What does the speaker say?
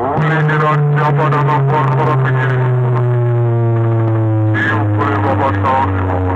Uvlidir artyabanana Thank you.